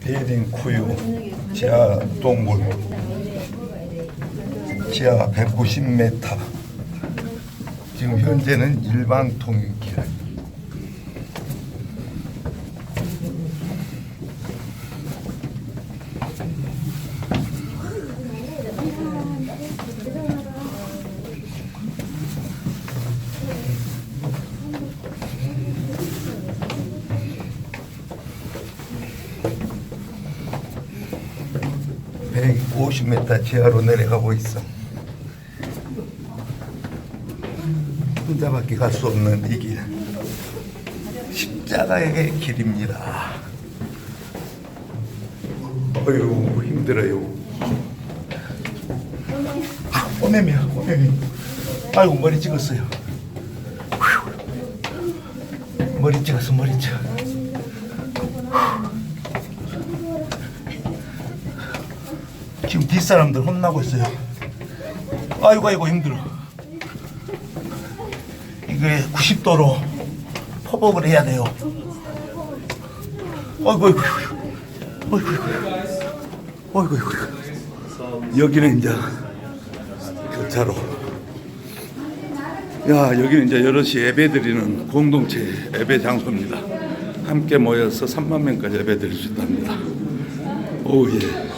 베링 쿠유 지하 동굴 지하 190m 지금 현재는 일반 통행길 (150m) 지하로 내려가고 있어. 혼자밖에 갈 수 없는 이 길. 십자가의 길입니다. 어휴 힘들어요. 아 꼬매미야 꼬매미 아이고 머리 찍었어요. 휴. 머리 찍었어 머리 찍어 지금 뒷사람들 혼나고 있어요. 아이고 아이고 힘들어. 이게 90도로 포복을 해야 돼요. 아이고 아이고 아이고 아이고 아이고 아이고 여기는 이제 교차로. 야 여기는 이제 여럿이 예배 드리는 공동체 예배 장소입니다. 함께 모여서 3만 명까지 예배 드릴 수 있답니다. 오 예.